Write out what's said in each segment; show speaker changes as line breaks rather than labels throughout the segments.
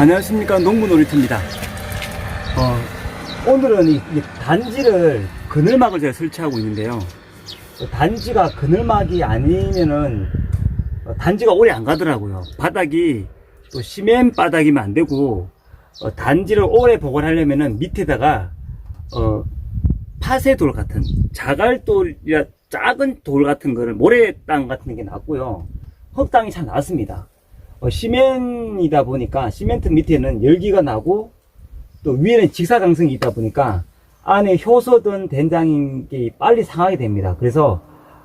안녕하십니까 농부 놀이터입니다. 어, 오늘은 이, 이 단지를 그늘막을 제가 설치하고 있는데요. 어, 단지가 그늘막이 아니면은 어, 단지가 오래 안 가더라고요. 바닥이 또 시멘 바닥이면 안 되고 어, 단지를 오래 보관하려면은 밑에다가 어, 파쇄돌 같은 자갈돌이라 작은 돌 같은 거를 모래땅 같은 게 낫고요. 흙땅이 참 낫습니다. 어, 시멘이다 보니까 시멘트 밑에는 열기가 나고 또 위에는 직사광선이 있다 보니까 안에 효소든 된장인 게 빨리 상하게 됩니다. 그래서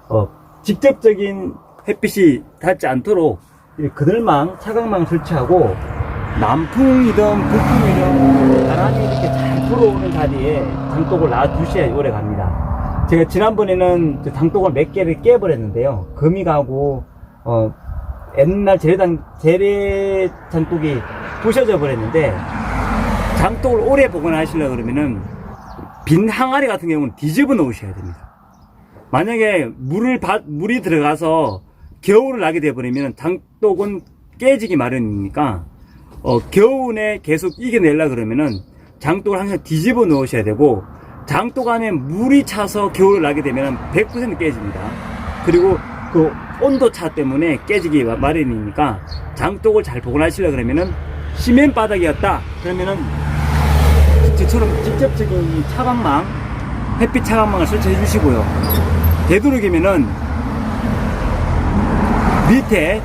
어, 직접적인 햇빛이 닿지 않도록 이 그늘망, 차광망 설치하고 남풍이든 북풍이든 바람이 이렇게 잘 불어오는 자리에 장독을 놔두셔야 오래 갑니다. 제가 지난번에는 저 장독을 몇 개를 깨버렸는데요. 금이 가고 어, 옛날 재래장, 재래 장독이 부셔져 버렸는데, 장독을 오래 보관하시려고 그러면은, 빈 항아리 같은 경우는 뒤집어 놓으셔야 됩니다. 만약에 물을, 받, 물이 들어가서 겨울을 나게 되어버리면 장독은 깨지기 마련이니까, 어, 겨울에 계속 이겨내려 그러면은 장독을 항상 뒤집어 놓으셔야 되고, 장독 안에 물이 차서 겨울을 나게 되면 100% 깨집니다. 그리고 그 온도 차 때문에 깨지기 마- 마련이니까 장독을 잘 보관하시려 그러면은 시멘 바닥이었다. 그러면은 저처럼 직접적인 이 차광망 햇빛 차광망을 설치해 주시고요. 되도록이면은 밑에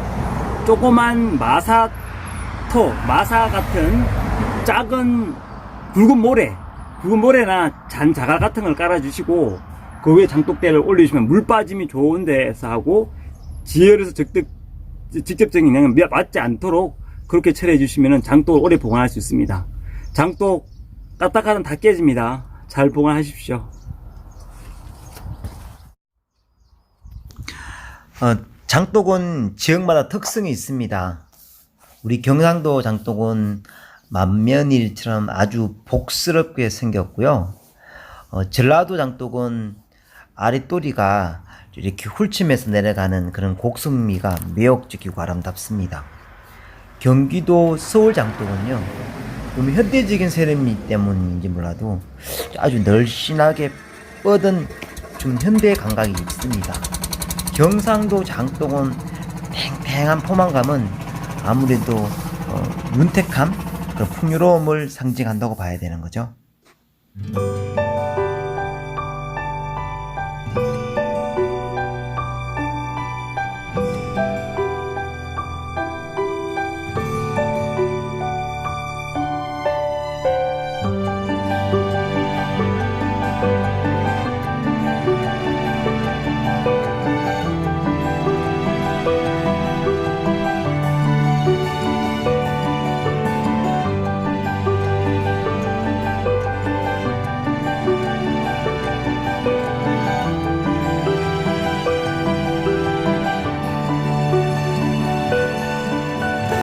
조그만 마사토 마사 같은 작은 굵은 모래 굵은 모래나 잔 자갈 같은 걸 깔아 주시고 그 위에 장독대를 올려주시면 물 빠짐이 좋은 데서 하고 지열에서 적극 직접적인 영향을 맞지 않도록 그렇게 처리해 주시면 장독을 오래 보관할 수 있습니다. 장독 까딱하면 다 깨집니다. 잘 보관하십시오.
어, 장독은 지역마다 특성이 있습니다. 우리 경상도 장독은 만면일처럼 아주 복스럽게 생겼고요. 어, 전라도 장독은 아랫도리가 이렇게 훌침해서 내려가는 그런 곡선미가 매혹적이고 아름답습니다. 경기도 서울 장독은요, 좀 현대적인 세련미 때문인지 몰라도 아주 널씬하게 뻗은 좀 현대 감각이 있습니다. 경상도 장독은 팽팽한 포만감은 아무래도 어, 윤택함, 그 풍요로움을 상징한다고 봐야 되는 거죠.